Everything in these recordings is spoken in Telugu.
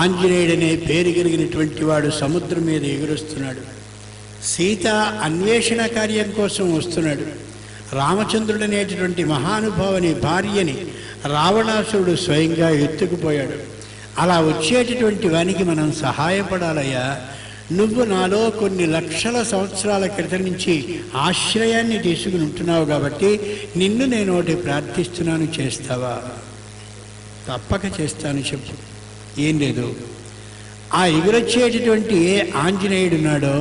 ఆంజనేయుడనే పేరు కలిగినటువంటి వాడు సముద్రం మీద ఎగురొస్తున్నాడు. సీత అన్వేషణ కార్యం కోసం వస్తున్నాడు. రామచంద్రుడు అనేటటువంటి మహానుభావుని భార్యని రావణాసురుడు స్వయంగా ఎత్తుకుపోయాడు. అలా వచ్చేటటువంటి వానికి మనం సహాయపడాలయ్యా. నువ్వు నాలో కొన్ని లక్షల సంవత్సరాల క్రితం నుంచి ఆశ్రయాన్ని తీసుకుని ఉంటున్నావు కాబట్టి నిన్ను నేను ఒకటి ప్రార్థిస్తున్నాను చేస్తావా? తప్పక చేస్తాను చెప్పు. ఏం లేదు. ఆ ఎగురొచ్చేటటువంటి ఏ ఆంజనేయుడు ఉన్నాడో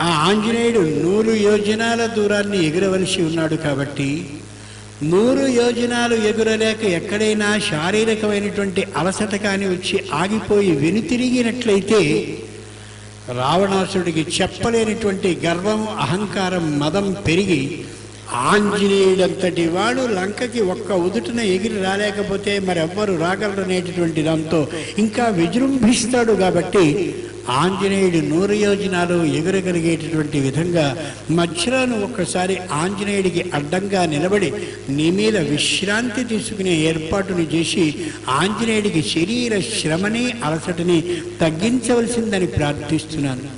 ఆ ఆంజనేయుడు నూరు యోజనాల దూరాన్ని ఎగురవలసి ఉన్నాడు కాబట్టి నూరు యోజనాలు ఎగురలేక ఎక్కడైనా శారీరకమైనటువంటి అలసట కాని వచ్చి ఆగిపోయి వెనుతిరిగినట్లయితే రావణాసుడికి చెప్పలేనటువంటి గర్వం అహంకారం మదం పెరిగి ఆంజనేయుడంతటి వాడు లంకకి ఒక్క ఉదుటన ఎగిరి రాలేకపోతే మరెవ్వరు రాగలరు అనేటటువంటి దాంతో ఇంకా విజృంభిస్తాడు కాబట్టి ఆంజనేయుడు నూరు యోజనాలు ఎగురగలిగేటటువంటి విధంగా మధ్యలోను ఒక్కసారి ఆంజనేయుడికి అడ్డంగా నిలబడి నీ మీద విశ్రాంతి తీసుకునే ఏర్పాటుని చేసి ఆంజనేయుడికి శరీర శ్రమని అలసటని తగ్గించవలసిందని ప్రార్థిస్తున్నాను.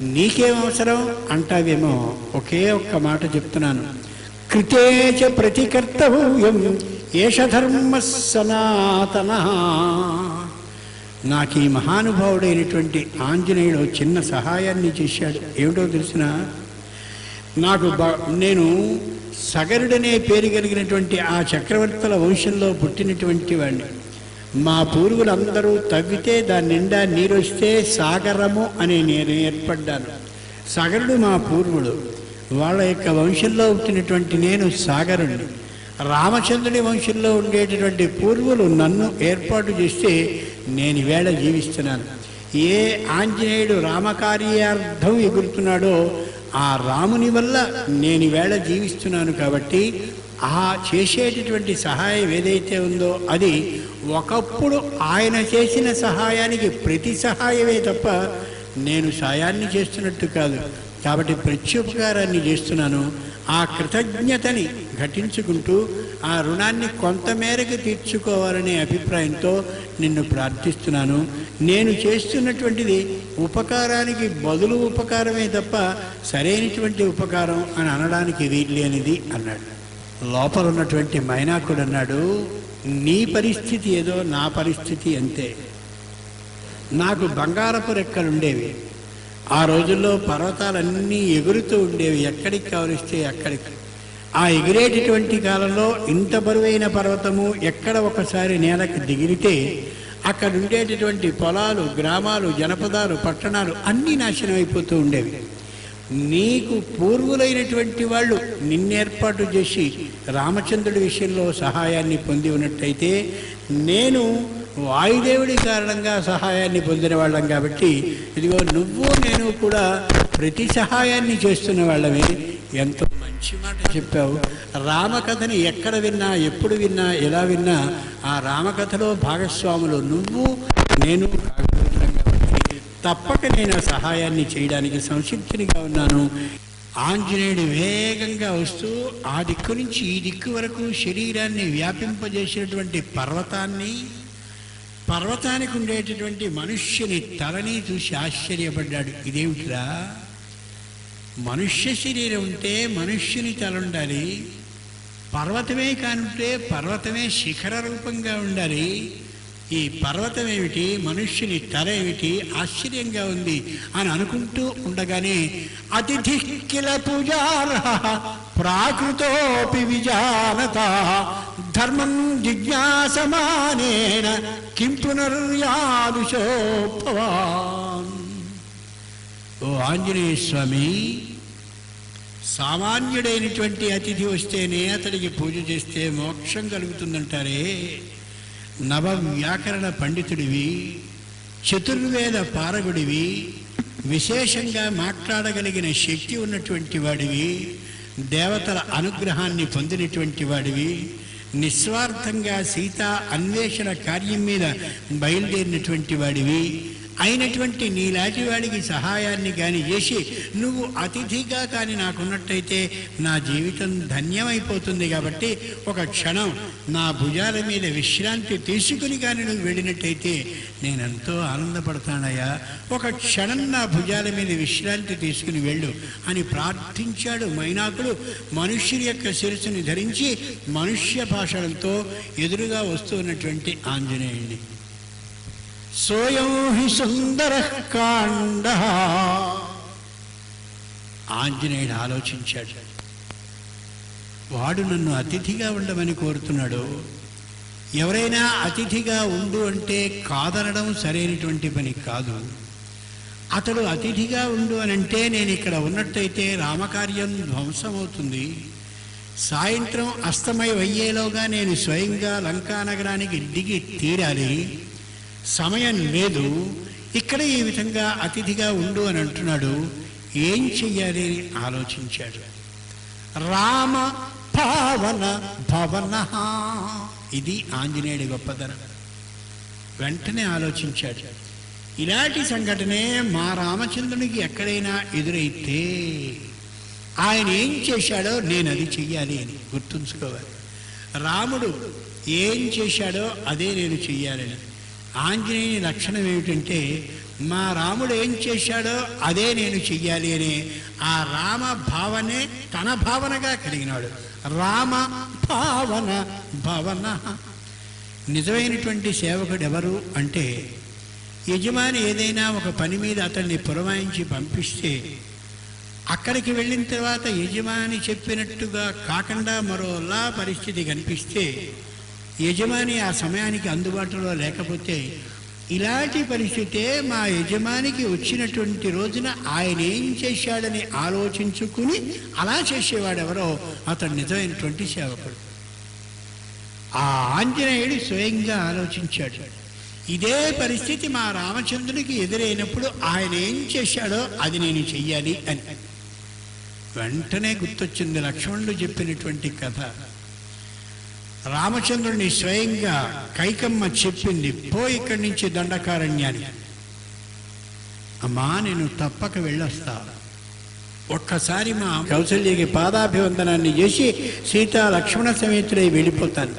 నీకేం అవసరం? అంటావేమో. ఒకే ఒక్క మాట చెప్తున్నాను. కృతేచ ప్రతికర్తవ్యం ఏష ధర్మ సనాతన. నాకు ఈ మహానుభావుడైనటువంటి ఆంజనేయుడు చిన్న సహాయాన్ని చేశాడు. ఏమిటో తెలిసిన? నాకు బ నేను సగరుడనే పేరు కలిగినటువంటి ఆ చక్రవర్తుల వంశంలో పుట్టినటువంటి వాడిని మా పూర్వులందరూ తవ్వితే దాని నిండా నీరు వస్తే సాగరము అని నేను ఏర్పడ్డాను. సగరుడు మా పూర్వుడు. వాళ్ళ యొక్క వంశంలో పుట్టినటువంటి నేను సాగరుడిని రామచంద్రుడి వంశంలో ఉండేటటువంటి పూర్వులు నన్ను ఏర్పాటు చేస్తే నేను ఈవేళ జీవిస్తున్నాను. ఏ ఆంజనేయుడు రామకార్యార్థం ఎగురుతున్నాడో ఆ రాముని వల్ల నేను ఈవేళ జీవిస్తున్నాను కాబట్టి ఆ చేసేటటువంటి సహాయం ఏదైతే ఉందో అది ఒకప్పుడు ఆయన చేసిన సహాయానికి ప్రతి సహాయమే తప్ప నేను సాయాన్ని చేస్తున్నట్టు కాదు. కాబట్టి ప్రత్యుపకారాన్ని చేస్తున్నాను. ఆ కృతజ్ఞతని ఘటించుకుంటూ ఆ రుణాన్ని కొంతమేరకు తీర్చుకోవాలనే అభిప్రాయంతో నిన్ను ప్రార్థిస్తున్నాను. నేను చేస్తున్నటువంటిది ఉపకారానికి బదులు ఉపకారమే తప్ప సరైనటువంటి ఉపకారం అని అనడానికి వీల్లేనిది అన్నాడు. లోపల ఉన్నటువంటి మైనాకుడు అన్నాడు నీ పరిస్థితి ఏదో నా పరిస్థితి అంతే. నాకు బంగారపు రెక్కలు ఉండేవి. ఆ రోజుల్లో పర్వతాలన్నీ ఎగురుతూ ఉండేవి. ఎక్కడికి కావలిస్తే అక్కడికి. ఆ ఎగిరేటటువంటి కాలంలో ఇంత బరువైన పర్వతము ఎక్కడ ఒకసారి నేలకు దిగిరితే అక్కడ ఉండేటటువంటి పొలాలు గ్రామాలు జనపదాలు పట్టణాలు అన్నీ నాశనం అయిపోతూ ఉండేవి. నీకు పూర్వులైనటువంటి వాళ్ళు నిన్నేర్పాటు చేసి రామచంద్రుడి విషయంలో సహాయాన్ని పొంది ఉన్నట్టయితే నేను వాయుదేవుడి కారణంగా సహాయాన్ని పొందిన వాళ్ళం కాబట్టి ఇదిగో నువ్వు నేను కూడా ప్రతి సహాయాన్ని చేస్తున్న వాళ్ళమే. ఎంతో మంచి మాట చెప్పావు. రామకథని ఎక్కడ విన్నా ఎప్పుడు విన్నా ఎలా విన్నా ఆ రామకథలో భాగస్వాములు నువ్వు నేను తప్పక నేను సహాయాన్ని చేయడానికి సంసిద్ధునిగా ఉన్నాను. ఆంజనేయుడు వేగంగా వస్తూ ఆ దిక్కు నుంచి ఈ దిక్కు వరకు శరీరాన్ని వ్యాపింపజేసినటువంటి పర్వతాన్ని పర్వతానికి ఉండేటటువంటి మనుష్యుని తలని చూసి ఆశ్చర్యపడ్డాడు. ఇదేమిటిరా? మనుష్య శరీరం ఉంటే మనుష్యుని తల ఉండాలి పర్వతమే కానుంటే పర్వతమే శిఖర రూపంగా ఉండాలి ఈ పర్వతం ఏమిటి? మనుష్యుని తల ఏమిటి? ఆశ్చర్యంగా ఉంది అని అనుకుంటూ ఉండగానే అతిథి కిల ప్రాకృతోపి విజానత ధర్మం జిజ్ఞాసమానేన కిం పునర్యాదుషో భవాన్ ఓ ఆంజనేయ స్వామి సామాన్యుడైనటువంటి అతిథి వస్తేనే అతడికి పూజ చేస్తే మోక్షం కలుగుతుందంటారే? నవ వ్యాకరణ పండితుడివి చతుర్వేద పారగుడివి విశేషంగా మాట్లాడగలిగిన శక్తి ఉన్నటువంటి వాడివి దేవతల అనుగ్రహాన్ని పొందినటువంటి వాడివి నిస్వార్థంగా సీతా అన్వేషణ కార్యం మీద బయలుదేరినటువంటి వాడివి అయినటువంటి నీలాంటి వాడికి సహాయాన్ని కానీ చేసి నువ్వు అతిథిగా కానీ నాకున్నట్టయితే నా జీవితం ధన్యమైపోతుంది కాబట్టి ఒక క్షణం నా భుజాల మీద విశ్రాంతి తీసుకుని కానీ నువ్వు వెళ్ళినట్టయితే నేనెంతో ఆనందపడతానయ్యా. ఒక క్షణం నా భుజాల మీద విశ్రాంతి తీసుకుని వెళ్ళు అని ప్రార్థించాడు మైనాకుడు. మనుష్యుని యొక్క శిరస్సుని ధరించి మనుష్య భాషలతో ఎదురుగా వస్తున్నటువంటి ఆంజనేయుడిని సోయం హి సుందర కాండ. ఆంజనేయుడు ఆలోచించాడు. వాడు నన్ను అతిథిగా ఉండమని కోరుతున్నాడు. ఎవరైనా అతిథిగా ఉండు అంటే కాదనడం సరైనటువంటి పని కాదు. అతడు అతిథిగా ఉండు అని అంటే నేను ఇక్కడ ఉన్నట్టయితే రామకార్యం ధ్వంసమవుతుంది. సాయంత్రం అస్తమయం అయ్యేలోగా నేను స్వయంగా లంకా నగరానికి దిగి తీరాలి. సమయం లేదు. ఇక్కడ ఈ విధంగా అతిథిగా ఉండు అని అంటున్నాడు. ఏం చెయ్యాలి? అని ఆలోచించాడు. రామ పావన భవన. ఇది ఆంజనేయుడి గొప్పతనం వెంటనే ఆలోచించాడు. ఇలాంటి సంఘటనే మా రామచంద్రునికి ఎక్కడైనా ఎదురైతే ఆయన ఏం చేశాడో నేను అది చెయ్యాలి అని గుర్తుంచుకోవాలి. రాముడు ఏం చేశాడో అదే నేను చెయ్యాలని. ఆంజనేయుని లక్షణం ఏమిటంటే మా రాముడు ఏం చేశాడో అదే నేను చెయ్యాలి అనే ఆ రామ భావనే తన భావనగా కలిగినాడు. రామ భావన భావన. నిజమైనటువంటి సేవకుడు ఎవరు అంటే యజమాని ఏదైనా ఒక పని మీద అతన్ని పురమాయించి పంపిస్తే అక్కడికి వెళ్ళిన తర్వాత యజమాని చెప్పినట్టుగా కాకుండా మరోలా పరిస్థితి కనిపిస్తే యజమాని ఆ సమయానికి అందుబాటులో లేకపోతే ఇలాంటి పరిస్థితే మా యజమానికి వచ్చినటువంటి రోజున ఆయన ఏం చేశాడని ఆలోచించుకుని అలా చేసేవాడెవరో అతడు నిజమైనటువంటి సేవకుడు. ఆ ఆంజనేయుడు స్వయంగా ఆలోచించాడు. ఇదే పరిస్థితి మా రామచంద్రునికి ఎదురైనప్పుడు ఆయన ఏం చేశాడో అది నేను చెయ్యాలి అని. వెంటనే గుర్తొచ్చింది లక్ష్మణుడు చెప్పినటువంటి కథ. రామచంద్రుని స్వయంగా కైకమ్మ చెప్పింది పో ఇక్కడి నుంచి దండకారణ్యానికి. అమ్మా నేను తప్పక వెళ్ళొస్తా. ఒక్కసారి మా కౌశల్యకి పాదాభివందనాన్ని చేసి సీతా లక్ష్మణ సమేతుడై వెళ్ళిపోతాను.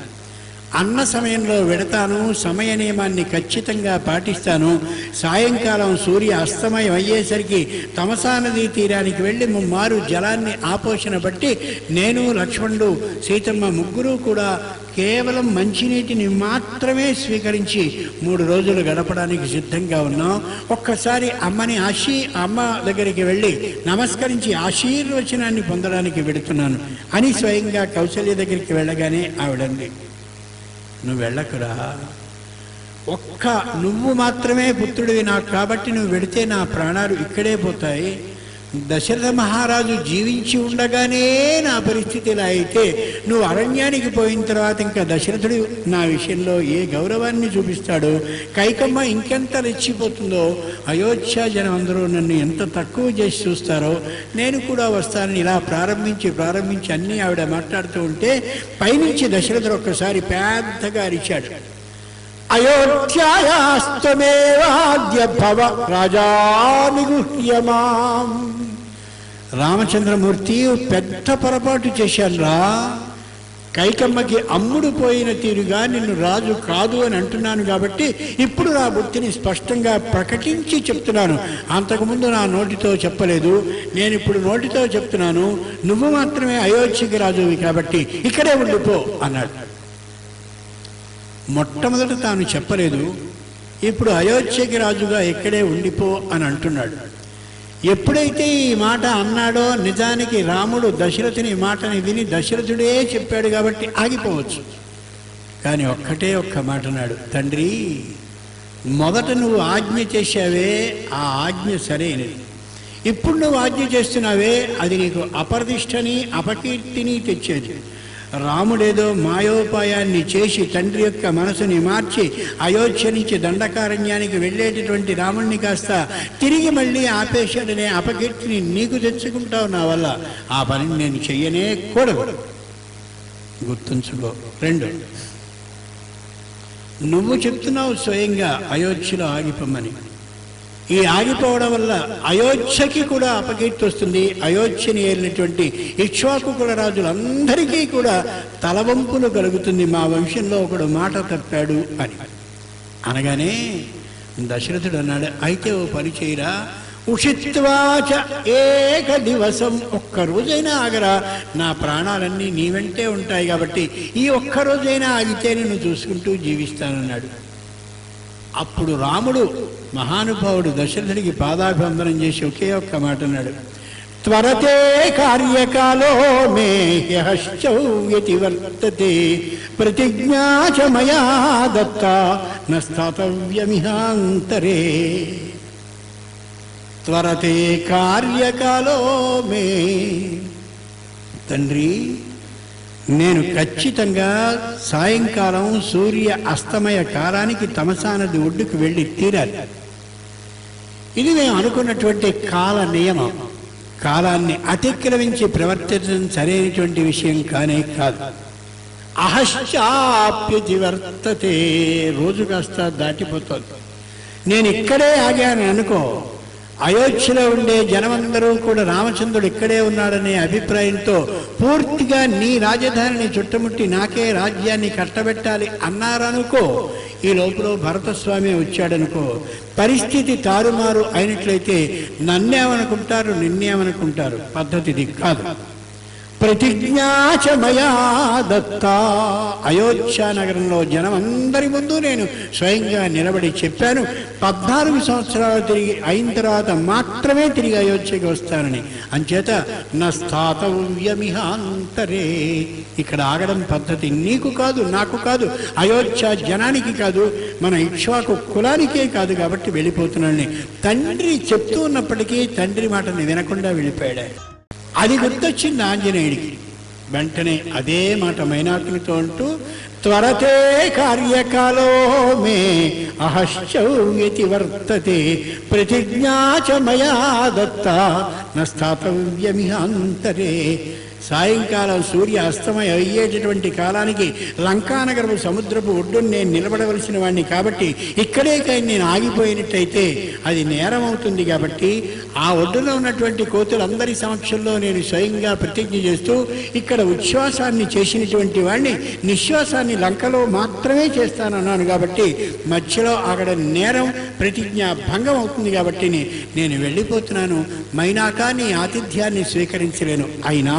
అన్న సమయంలో వెడతాను సమయ నియమాన్ని ఖచ్చితంగా పాటిస్తాను. సాయంకాలం సూర్య అస్తమయం అయ్యేసరికి తమసా నదీ తీరానికి వెళ్ళి ముమ్మారు జలాన్ని ఆపోషణ బట్టి నేను లక్ష్మణుడు సీతమ్మ ముగ్గురు కూడా కేవలం మంచినీటిని మాత్రమే స్వీకరించి మూడు రోజులు గడపడానికి సిద్ధంగా ఉన్నాం. ఒక్కసారి అమ్మని ఆశీ అమ్మ దగ్గరికి వెళ్ళి నమస్కరించి ఆశీర్వచనాన్ని పొందడానికి వెడుతున్నాను. అని స్వయంగా కౌశల్య దగ్గరికి వెళ్ళగానే ఆవిడంది. నువ్వు వెళ్ళకురా. ఒక్క నువ్వు మాత్రమే పుత్రుడివి నాకు కాబట్టి నువ్వు వెడితే నా ప్రాణాలు ఇక్కడే పోతాయి. దశరథ మహారాజు జీవించి ఉండగానే నా పరిస్థితి ఇలా అయితే నువ్వు అరణ్యానికి పోయిన తర్వాత ఇంకా దశరథుడు నా విషయంలో ఏ గౌరవాన్ని చూపిస్తాడో? కైకమ్మ ఇంకెంత రెచ్చిపోతుందో? అయోధ్య జనం అందరూ నన్ను ఎంత తక్కువ చేసి చూస్తారో? నేను కూడా వస్తానని ఇలా ప్రారంభించి ప్రారంభించి అన్నీ ఆవిడ మాట్లాడుతూ ఉంటే పైనుంచి దశరథుడు ఒక్కసారి పెద్దగా అరిచాడు. అయోధ్యాయాస్తమేవాద్య భవ రాజా నిగుహ్యమాం రామచంద్రమూర్తి పెద్ద పొరపాటు చేశానురా. కైకమ్మకి అమ్ముడు పోయిన తీరుగా నిన్ను రాజు కాదు అని అంటున్నాను కాబట్టి ఇప్పుడు నా బుద్ధిని స్పష్టంగా ప్రకటించి చెప్తున్నాను. అంతకుముందు నా నోటితో చెప్పలేదు. నేను ఇప్పుడు నోటితో చెప్తున్నాను. నువ్వు మాత్రమే అయోధ్యకి రాజువి కాబట్టి ఇక్కడే ఉండిపో అన్నాడు. మొట్టమొదట తాను చెప్పలేదు ఇప్పుడు అయోధ్యకి రాజుగా ఇక్కడే ఉండిపో అని అంటున్నాడు. ఎప్పుడైతే ఈ మాట అన్నాడో నిజానికి రాముడు దశరథుని ఈ మాటని విని దశరథుడే చెప్పాడు కాబట్టి ఆగిపోవచ్చు. కానీ ఒక్కటే ఒక్క మాట అన్నాడు తండ్రి మొదట నువ్వు ఆజ్ఞ చేశావే ఆ ఆజ్ఞ సరైనది. ఇప్పుడు నువ్వు ఆజ్ఞ చేస్తున్నావే అది నీకు అపరదిష్టని అపకీర్తిని తెచ్చేది. రాముడేదో మాయోపాయాన్ని చేసి తండ్రి యొక్క మనసుని మార్చి అయోధ్య నుంచి దండకారణ్యానికి వెళ్ళేటటువంటి రాముణ్ణి కాస్త తిరిగి మళ్ళీ ఆపేశాడనే అపకీర్తిని నీకు తెచ్చుకుంటావు నా వల్ల. ఆ పనిని నేను చెయ్యనే కూడదు. గుర్తుంచుకో. రెండు. నువ్వు చెప్తున్నావు స్వయంగా అయోధ్యలో ఆగిపోమని ఈ ఆగిపోవడం వల్ల అయోధ్యకి కూడా అపకీర్తి వస్తుంది. అయోధ్యని ఏలినటువంటి ఇక్ష్వాకుకుల రాజులందరికీ కూడా తలవంపులు కలుగుతుంది. మా వంశంలో ఒకడు మాట తప్పాడు అని. అనగానే దశరథుడు అన్నాడు అయితే ఓ పని చేయరా. ఉషిత్వాచ ఏక దివసం. ఒక్క రోజైనా ఆగరా. నా ప్రాణాలన్నీ నీ వెంటే ఉంటాయి కాబట్టి ఈ ఒక్క రోజైనా ఆగితే నేను చూసుకుంటూ జీవిస్తానన్నాడు. అప్పుడు రాముడు మహానుభావుడు దశరథుడికి పాదాభివందనం చేసి ఒకే ఒక్క మాట అన్నాడు. త్వరతే కార్యకాలో మే హ్యశ్చౌయతి వర్తతే ప్రతిజ్ఞా చ మయా దత్త నస్తాతవ్యమిహాంతరే త్వరతే కార్యకాలో మే. తండ్రి నేను ఖచ్చితంగా సాయంకాలం సూర్య అస్తమయ కాలానికి తమసానది ఒడ్డుకు వెళ్ళి తీరాలి. ఇది మేము అనుకున్నటువంటి కాల నియమం. కాలాన్ని అతిక్రమించి ప్రవర్తించడం సరైనటువంటి విషయం కానే కాదు. అహశ్చాప్యతి వర్తతే రోజు కాస్త దాటిపోతుంది. నేను ఇక్కడే ఆగాను అనుకో. అయోధ్యలో ఉండే జనమందరూ కూడా రామచంద్రుడు ఇక్కడే ఉన్నాడనే అభిప్రాయంతో పూర్తిగా నీ రాజధానిని చుట్టుముట్టి నాకే రాజ్యాన్ని కట్టబెట్టాలి అన్నారనుకో ఈ లోపల భరతస్వామి వచ్చాడనుకో పరిస్థితి తారుమారు అయినట్లయితే నన్నేమనుకుంటారు నిన్నేమనుకుంటారు? పద్ధతిది కాదు. ప్రతిజ్ఞా చ మయా దత్త. అయోధ్య నగరంలో జనం అందరి ముందు నేను స్వయంగా నిలబడి చెప్పాను. పద్నాలుగు సంవత్సరాలు తిరిగి అయిన తర్వాత మాత్రమే తిరిగి అయోధ్యకి వస్తానని. అంచేత నా స్థాతవ్యమిహాంతరే ఇక్కడ ఆగడం పద్ధతి నీకు కాదు నాకు కాదు. అయోధ్య జనానికి కాదు మన ఇక్ష్వాకు కులానికే కాదు కాబట్టి వెళ్ళిపోతున్నానని. తండ్రి చెప్తూ ఉన్నప్పటికీ తండ్రి మాటని వినకుండా వెళ్ళిపోయాడు. అది గుర్తొచ్చింది ఆంజనేయుడికి. వెంటనే అదే మాట మైనాకునితో అంటూ త్వరతే కార్యకాలో మే అహశ్చౌయతి వర్తతే ప్రతిజ్ఞా చ మయా దత్త నస్థాతవ్యమిహాంతరే సాయంకాలం సూర్య అస్తమయ అయ్యేటటువంటి కాలానికి లంకానగరపు సముద్రపు ఒడ్డును నేను నిలబడవలసిన వాడిని కాబట్టి ఇక్కడే కానీ నేను ఆగిపోయినట్టయితే అది నేరం అవుతుంది కాబట్టి ఆ ఒడ్డులో ఉన్నటువంటి కోతులందరి సమక్షంలో నేను స్వయంగా ప్రతిజ్ఞ చేస్తూ ఇక్కడ ఉచ్ఛ్వాసాన్ని చేసినటువంటి వాడిని నిశ్వాసాన్ని లంకలో మాత్రమే చేస్తానన్నాను కాబట్టి మధ్యలో అక్కడ నేరం ప్రతిజ్ఞ భంగం అవుతుంది కాబట్టి నేను వెళ్ళిపోతున్నాను. మైనాక నీ ఆతిథ్యాన్ని స్వీకరించలేను. అయినా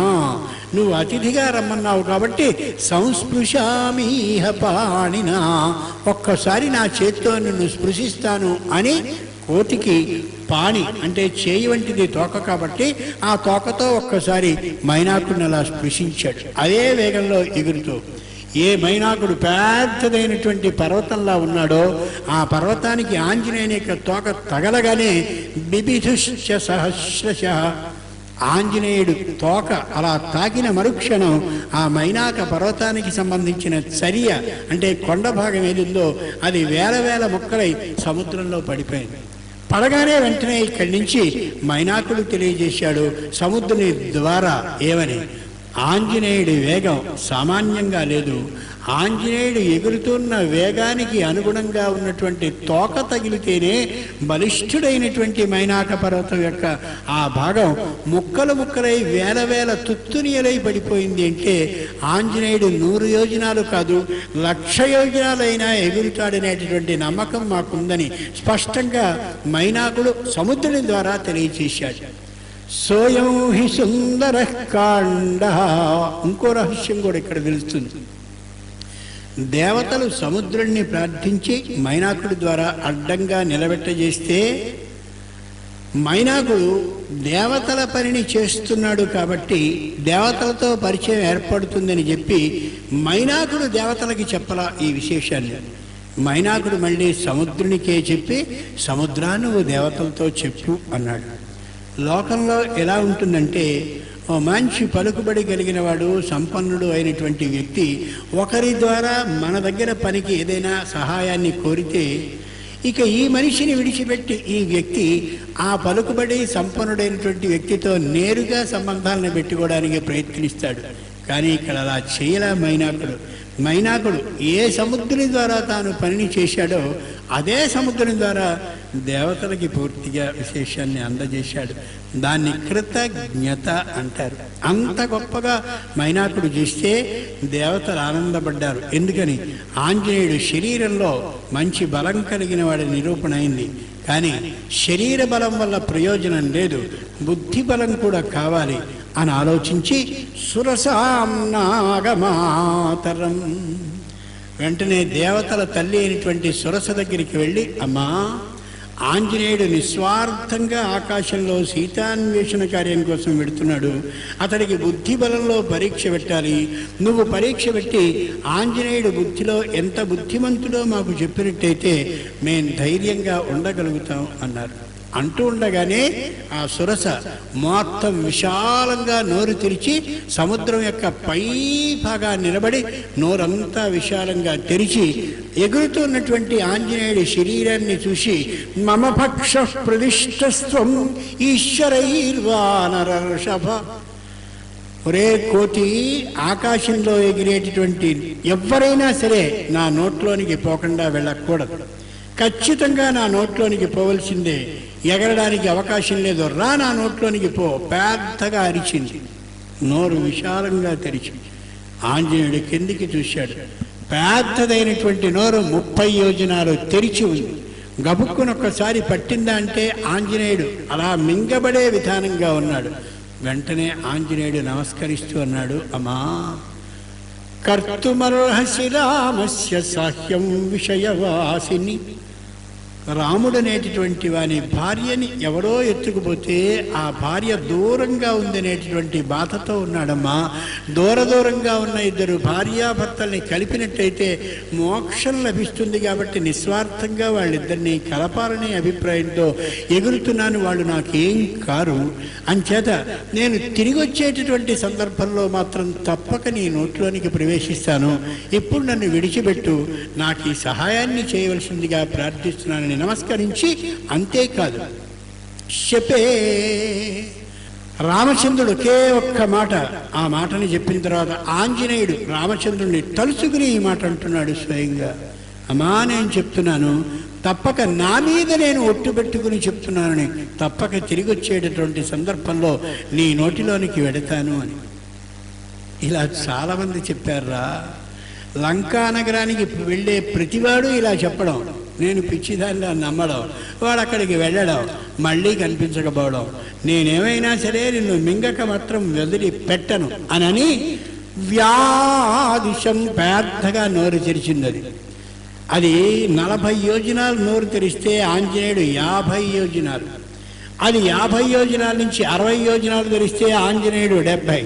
నువ్వు అతిథిగా రమ్మన్నావు కాబట్టి సంస్పృశామీహ పాణిన. ఒక్కసారి నా చేత్తో నిన్ను స్పృశిస్తాను అని కోతికి పాణి అంటే చేయి వంటిది తోక కాబట్టి ఆ తోకతో ఒక్కసారి మైనాకుడిని అలా స్పృశించాడు. అదే వేగంలో ఎగురుతూ ఏ మైనాకుడు పెద్దదైనటువంటి పర్వతంలా ఉన్నాడో ఆ పర్వతానికి ఆంజనేయుని యొక్క తోక తగలగానే బిబిధుశ్చ సహస్రశ ఆంజనేయుడు తోక అలా తాకిన మరుక్షణం ఆ మైనాక పర్వతానికి సంబంధించిన చర్య అంటే కొండ భాగం ఏదిందో అది వేల వేల మొక్కలై సముద్రంలో పడిపోయింది. పడగానే వెంటనే ఇక్కడి నుంచి మైనాకుడు తెలియజేశాడు సముద్రుని ద్వారా ఏమని ఆంజనేయుడి వేగం సామాన్యంగా లేదు. ఆంజనేయుడు ఎగురుతున్న వేగానికి అనుగుణంగా ఉన్నటువంటి తోక తగిలితేనే బలిష్ఠుడైనటువంటి మైనాక పర్వతం యొక్క ఆ భాగం ముక్కలు ముక్కలై వేల వేల తుత్తునియలై పడిపోయింది అంటే ఆంజనేయుడు నూరు యోజనాలు కాదు లక్ష యోజనాలైనా ఎగురుతాడనేటటువంటి నమ్మకం మాకుందని స్పష్టంగా మైనాకుడు సముద్రుని ద్వారా తెలియచేశాడు సోయం హి సుందర కాండ. ఇంకో రహస్యం కూడా ఇక్కడ తెలుస్తుంది. దేవతలు సముద్రుణ్ణి ప్రార్థించి మైనాకుడి ద్వారా అడ్డంగా నిలబెట్టజేస్తే మైనాకుడు దేవతల పనిని చేస్తున్నాడు కాబట్టి దేవతలతో పరిచయం ఏర్పడుతుందని చెప్పి మైనాకుడు దేవతలకి చెప్పలా ఈ విశేషాన్ని. మైనాకుడు మళ్ళీ సముద్రునికే చెప్పి సముద్రా నువ్వు దేవతలతో చెప్పు అన్నాడు. లోకంలో ఎలా ఉంటుందంటే ఓ మంచి పలుకుబడి కలిగిన వాడు సంపన్నుడు అయినటువంటి వ్యక్తి ఒకరి ద్వారా మన దగ్గర పనికి ఏదైనా సహాయాన్ని కోరితే ఇక ఈ మనిషిని విడిచిపెట్టి ఈ వ్యక్తి ఆ పలుకుబడి సంపన్నుడైనటువంటి వ్యక్తితో నేరుగా సంబంధాలను పెట్టుకోవడానికి ప్రయత్నిస్తాడు. కానీ ఇక్కడ అలా చేయలేమైనప్పుడు మైనాకుడు ఏ సముద్రం ద్వారా తాను పనిని చేశాడో అదే సముద్రం ద్వారా దేవతలకి పూర్తిగా విశేషాన్ని అందజేశాడు. దాన్ని కృతజ్ఞత అంటారు. అంత గొప్పగా మైనాకుడు చేస్తే దేవతలు ఆనందపడ్డారు. ఎందుకని? ఆంజనేయుడు శరీరంలో మంచి బలం కలిగిన వాడి నిరూపణ అయింది. కానీ శరీర బలం వల్ల ప్రయోజనం లేదు. బుద్ధి బలం కూడా కావాలి. అని ఆలోచించి సురసాం వెంటనే దేవతల తల్లి అయినటువంటి సురస దగ్గరికి వెళ్ళి అమ్మా ఆంజనేయుడు నిస్వార్థంగా ఆకాశంలో సీతాన్వేషణ కార్యం కోసం వెడుతున్నాడు. అతడికి బుద్ధి బలంలో పరీక్ష పెట్టాలి. నువ్వు పరీక్ష పెట్టి ఆంజనేయుడు బుద్ధిలో ఎంత బుద్ధిమంతుడో మాకు చెప్పినట్టయితే మేము ధైర్యంగా ఉండగలుగుతాం అన్నారు. అంటూ ఉండగానే ఆ సురస మొత్తం విశాలంగా నోరు తెరిచి సముద్రం యొక్క పై భాగా నిలబడి నోరంతా విశాలంగా తెరిచి ఎగురుతున్నటువంటి ఆంజనేయుడి శరీరాన్ని చూసి మమ పక్ష ప్రదిష్టస్వం ఈశ్వరైర్వానరషభ ఒరే కోతి ఆకాశంలో ఎగిరేటటువంటి ఎవరైనా సరే నా నోట్లోనికి పోకుండా వెళ్ళకూడదు. ఖచ్చితంగా నా నోట్లోనికి పోవలసిందే ఎగరడానికి అవకాశం లేదు. రా నా నోట్లోనికి పో. పెద్దగా అరిచింది. నోరు విశాలంగా తెరిచి ఆంజనేయుడు కిందికి చూశాడు. పెద్దదైనటువంటి నోరు ముప్పై యోజనాలు తెరిచి ఉంది. గబుక్కునొక్కసారి పట్టిందా అంటే ఆంజనేయుడు అలా మింగబడే విధానంగా ఉన్నాడు. వెంటనే ఆంజనేయుడు నమస్కరిస్తూ అన్నాడు అమ్మా కర్తుమర్హసి రామస్య సాహ్యం విషయవాసిని రాముడనేటటువంటి వాని భార్యని ఎవరో ఎత్తుకుపోతే ఆ భార్య దూరంగా ఉందనేటటువంటి బాధతో ఉన్నాడమ్మా. దూర దూరంగా ఉన్న ఇద్దరు భార్యాభర్తల్ని కలిపినట్టయితే మోక్షం లభిస్తుంది కాబట్టి నిస్వార్థంగా వాళ్ళిద్దరిని కలపాలనే అభిప్రాయంతో ఎగురుతున్నాను వాళ్ళు నాకేం కారు. అంచేత నేను తిరిగి వచ్చేటటువంటి సందర్భంలో మాత్రం తప్పక నీ నోట్లోనికి ప్రవేశిస్తాను. ఇప్పుడు నన్ను విడిచిపెట్టు. నాకు ఈ సహాయాన్ని చేయవలసిందిగా ప్రార్థిస్తున్నానని నమస్కరించి అంతేకాదు శపే రామచంద్రుడు ఒకే ఒక్క మాట ఆ మాటని చెప్పిన తర్వాత ఆంజనేయుడు రామచంద్రుడిని తలుచుకుని ఈ మాట అంటున్నాడు స్వయంగా. అమ్మా నేను చెప్తున్నాను తప్పక నా మీద నేను ఒట్టు పెట్టుకుని చెప్తున్నానని తప్పక తిరిగి వచ్చేటటువంటి సందర్భంలో నీ నోటిలోనికి వెడతాను అని. ఇలా చాలామంది చెప్పారా లంకా నగరానికి వెళ్ళే ప్రతివాడు ఇలా చెప్పడం. నేను పిచ్చిదాన్ని నమ్మడం. వాడు అక్కడికి వెళ్ళడం మళ్ళీ కనిపించకపోవడం. నేనేమైనా సరే నిన్ను మింగక మాత్రం వదిలి పెట్టను అనని వ్యాదిశం పెద్దగా నోరు తెరిచింది అది అది నలభై యోజనాలు నోరు తెరిస్తే ఆంజనేయుడు యాభై యోజనాలు. అది యాభై యోజనాల నుంచి అరవై యోజనాలు తెరిస్తే ఆంజనేయుడు డెబ్భై.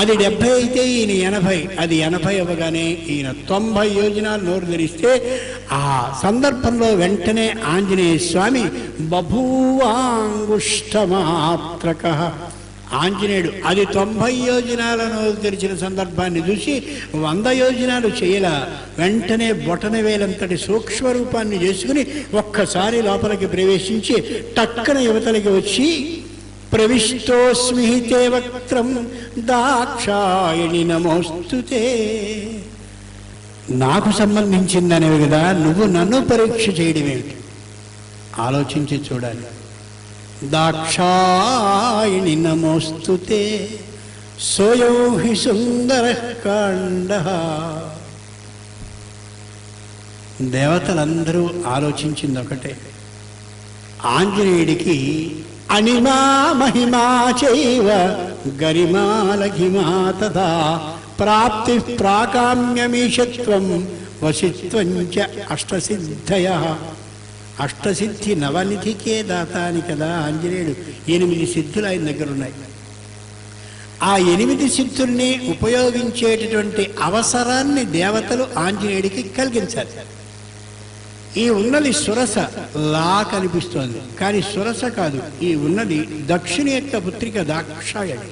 అది డెబ్భై అయితే ఈయన ఎనభై. అది ఎనభై అవ్వగానే ఈయన తొంభై యోజనాలు నోరు ధరిస్తే ఆ సందర్భంలో వెంటనే ఆంజనేయ స్వామి బభూవాంగుష్టమాత్రక ఆంజనేయుడు అది తొంభై యోజనాల నోరు తెరిచిన సందర్భాన్ని చూసి వంద యోజనాలు చేయలా. వెంటనే బొటన వేలంతటి సూక్ష్మ రూపాన్ని చేసుకుని ఒక్కసారి లోపలికి ప్రవేశించి టక్కన యువతలకి వచ్చి ప్రవిష్టోస్మిహితే వక్త్రం దాక్షాయణి నమోస్తుతే నాకు సంబంధించిందనేవి కదా నువ్వు నన్ను పరీక్ష చేయడమేమిటి ఆలోచించి చూడాలి. దాక్షాయణి నమోస్తుతే సోయో హి సుందర కాండ. దేవతలందరూ ఆలోచించింది ఒకటే. ఆంజనేయుడికి అనిమా మహిమా చైవ గరిమా తదా తథా ప్రాప్తి ప్రాకామ్యమీషత్వం వశిత్వం చ అష్టసిద్ధయ. అష్టసిద్ధి నవనిధికే దాతాని కదా ఆంజనేయుడు. ఎనిమిది సిద్ధులు ఆయన దగ్గర ఉన్నాయి ఆ ఎనిమిది సిద్ధుల్ని ఉపయోగించేటటువంటి అవసరాన్ని దేవతలు ఆంజనేయుడికి కలిగించాలి. ఈ ఉన్నది సురస. లా కనిపిస్తోంది. కానీ సురస కాదు. ఈ ఉన్నది దక్షిణ యొక్క పుత్రిక దాక్షాయణి.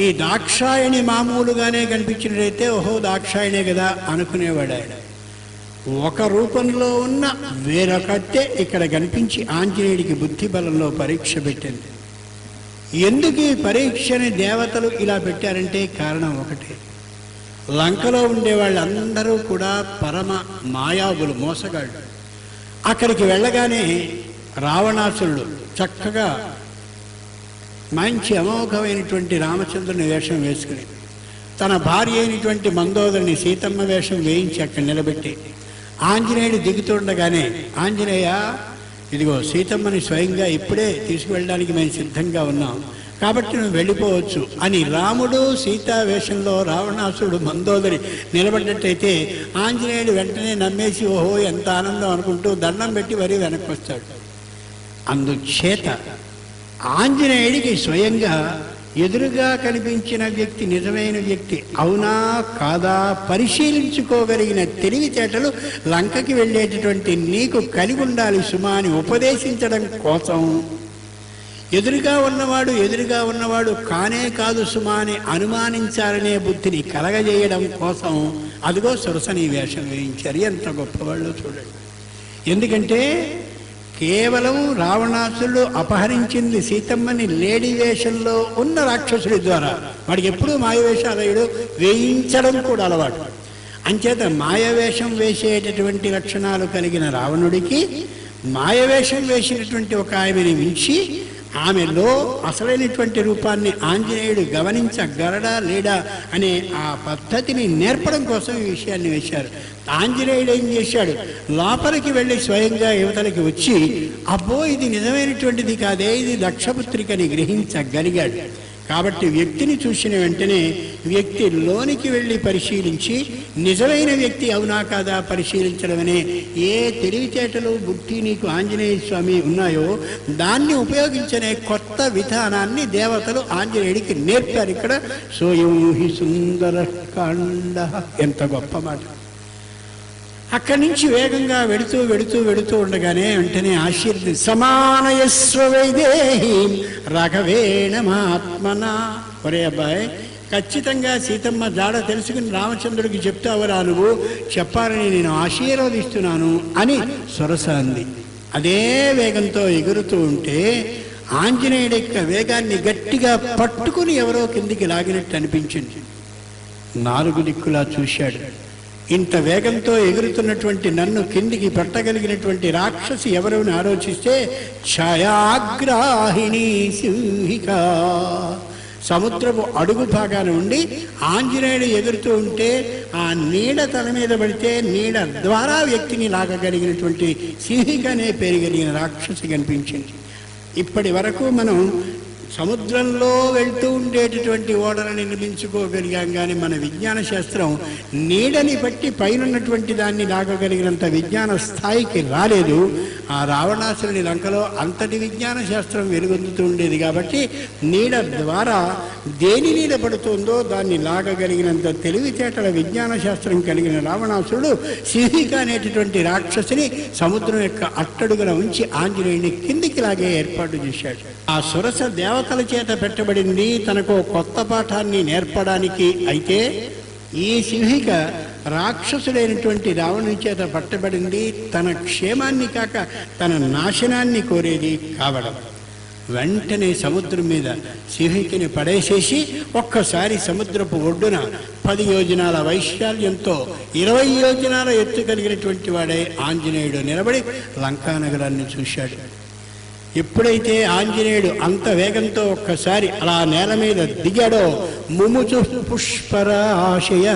ఈ దాక్షాయణి మామూలుగానే కనిపించినట్టయితే ఓహో దాక్షాయణే కదా అనుకునేవాడు ఆయన. ఒక రూపంలో ఉన్న వేరొకటే ఇక్కడ కనిపించి ఆంజనేయుడికి బుద్ధి బలంలో పరీక్ష పెట్టింది. ఎందుకు ఈ పరీక్షని దేవతలు ఇలా పెట్టారంటే కారణం ఒకటే. లంకలో ఉండే వాళ్ళందరూ కూడా పరమ మాయావులు మోసగాళ్ళు. అక్కడికి వెళ్ళగానే రావణాసురుడు చక్కగా మంచి అమోఘమైనటువంటి రామచంద్రుని వేషం వేసుకుని తన భార్య అయినటువంటి మందోదరిని సీతమ్మ వేషం వేయించి అక్కడ నిలబెట్టి ఆంజనేయుడు దిగుతుండగానే ఆంజనేయ ఇదిగో సీతమ్మని స్వయంగా ఇప్పుడే తీసుకువెళ్ళడానికి మేము సిద్ధంగా ఉన్నాం. కాబట్టి నువ్వు వెళ్ళిపోవచ్చు. అని రాముడు సీతా వేషంలో రావణాసుడు మందోదరి నిలబడ్డట్టయితే ఆంజనేయుడు వెంటనే నమ్మేసి ఓహో ఎంత ఆనందం అనుకుంటూ దండం పెట్టి మరీ వెనక్కి వస్తాడు అందుచేత ఆంజనేయుడికి స్వయంగా ఎదురుగా కనిపించిన వ్యక్తి నిజమైన వ్యక్తి అవునా కాదా పరిశీలించుకోగలిగిన తెలివితేటలు లంకకి వెళ్ళేటటువంటి నీకు కలిగి ఉండాలి సుమా అని ఉపదేశించడం కోసం ఎదురుగా ఉన్నవాడు ఎదురుగా ఉన్నవాడు కానే కాదు సుమా అని అనుమానించాలనే బుద్ధిని కలగజేయడం కోసం అదిగో సొరసని వేషం వేయించారు. ఎంత గొప్పవాళ్ళు చూడండి. ఎందుకంటే కేవలం రావణాసుడు అపహరించింది సీతమ్మని లేడీ వేషంలో ఉన్న రాక్షసుడి ద్వారా. వాడికి ఎప్పుడూ మాయవేషాలయుడు వేయించడం కూడా అలవాటు. అంచేత మాయవేషం వేసేటటువంటి లక్షణాలు కలిగిన రావణుడికి మాయవేషం వేసినటువంటి ఒక ఆమెని మించి ఆమెలో అసలైనటువంటి రూపాన్ని ఆంజనేయుడు గమనించగలడా లేడా అనే ఆ పద్ధతిని నేర్పడం కోసం ఈ విషయాన్ని వేశారు. ఆంజనేయుడు ఏం చేశాడు? లోపలికి వెళ్ళి స్వయంగా యువతలకి వచ్చి అబ్బో ఇది నిజమైనటువంటిది కాదే ఇది దక్షపుత్రికని గ్రహించగలిగాడు. కాబట్టి వ్యక్తిని చూసిన వెంటనే వ్యక్తి లోనికి వెళ్ళి పరిశీలించి నిజమైన వ్యక్తి అవునా కాదా పరిశీలించడమనే ఏ తెలివితేటలు బుద్ధి నీకు ఆంజనేయ స్వామి ఉన్నాయో దాన్ని ఉపయోగించనే కొత్త విధానాన్ని దేవతలు ఆంజనేయుడికి నేర్పారు ఇక్కడ. సోయం హి సుందర కాండ. ఎంత గొప్ప మాట. అక్కడి నుంచి వేగంగా వెడుతూ వెడుతూ వెడుతూ ఉండగానే వెంటనే ఆశీర్ది సమానయస్వ వైదేహి ఒరే అబ్బాయి ఖచ్చితంగా సీతమ్మ జాడ తెలుసుకుని రామచంద్రుడికి చెప్తావురా నువ్వు. చెప్పాలని నేను ఆశీర్వదిస్తున్నాను అని సొరస అంది. అదే వేగంతో ఎగురుతూ ఉంటే ఆంజనేయుడి యొక్క వేగాన్ని గట్టిగా పట్టుకుని ఎవరో కిందికి లాగినట్టు అనిపించింది. నాలుగు దిక్కులా చూశాడు. ఇంత వేగంతో ఎగురుతున్నటువంటి నన్ను కిందికి పెట్టగలిగినటువంటి రాక్షసి ఎవరని ఆలోచిస్తే ఛయాగ్రాహిణి సింహిక. సముద్రపు అడుగు భాగాన ఉండి ఆంజనేయుడు ఎగురుతూ ఉంటే ఆ నీడ తల మీద పడితే నీడ ద్వారా వ్యక్తిని లాగగలిగినటువంటి సింహికనే పెరిగలిగిన పేరు కలిగిన రాక్షసి కనిపించింది. ఇప్పటి వరకు మనం సముద్రంలో వెళ్తూ ఉండేటటువంటి ఓడలను నిర్మించుకోగలిగాం కానీ మన విజ్ఞాన శాస్త్రం నీడని బట్టి పైనున్నటువంటి దాన్ని లాగగలిగినంత విజ్ఞాన స్థాయికి రాలేదు. ఆ రావణాసురుని లంకలో అంతటి విజ్ఞాన శాస్త్రం వెలుగొందుతూ ఉండేది కాబట్టి నీడ ద్వారా దేని నీడ పడుతుందో దాన్ని లాగగలిగినంత తెలివితేటల విజ్ఞాన శాస్త్రం కలిగిన రావణాసురుడు సిహిక అనేటటువంటి రాక్షసిని సముద్రం యొక్క అట్టడుగున ఉంచి ఆంజనేయుని కిందికి లాగే ఏర్పాటు చేశాడు. ఆ సురస దేవతల చేత పెట్టబడింది తనకు కొత్త పాఠాన్ని నేర్పడానికి. అయితే ఈ సింహిక రాక్షసుడైనటువంటి రావణుని చేత పట్టబడింది. తన క్షేమాన్ని కాక తన నాశనాన్ని కోరేది కావడం. వెంటనే సముద్రం మీద సింహికని పడేసేసి ఒక్కసారి సముద్రపు ఒడ్డున పది యోజనాల వైశాల్యంతో ఇరవై యోజనాల ఎత్తు కలిగినటువంటి వాడే ఆంజనేయుడు నిలబడి లంకానగరాన్ని చూశాడు. ఎప్పుడైతే ఆంజనేయుడు అంత వేగంతో ఒక్కసారి అలా నేల మీద దిగాడో ముముచు పుష్పరాశయ.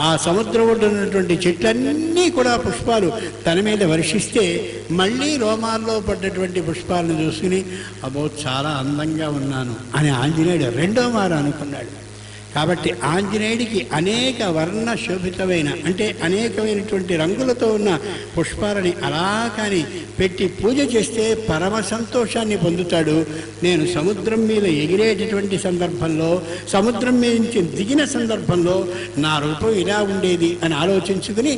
ఆ సముద్రం ఉన్నటువంటి చెట్లన్నీ కూడా పుష్పాలు తన మీద వర్షిస్తే మళ్ళీ రోమాల్లో పడ్డటువంటి పుష్పాలను చూసుకుని అబో చాలా అందంగా ఉన్నాను అని ఆంజనేయుడు రెండో మారు అనుకున్నాడు. కాబట్టి ఆంజనేయుడికి అనేక వర్ణ శోభితమైన అంటే అనేకమైనటువంటి రంగులతో ఉన్న పుష్పాలని అలా కానీ పెట్టి పూజ చేస్తే పరమ సంతోషాన్ని పొందుతాడు. నేను సముద్రం మీద ఎగిరేటటువంటి సందర్భంలో సముద్రం మీద నుంచి దిగిన సందర్భంలో నా రూపం ఇలా ఉండేది అని ఆలోచించుకుని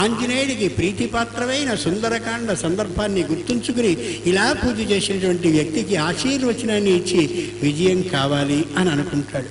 ఆంజనేయుడికి ప్రీతిపాత్రమైన సుందరకాండ సందర్భాన్ని గుర్తుంచుకుని ఇలా పూజ చేసినటువంటి వ్యక్తికి ఆశీర్వచనాన్ని ఇచ్చి విజయం కావాలి అని అనుకుంటాడు.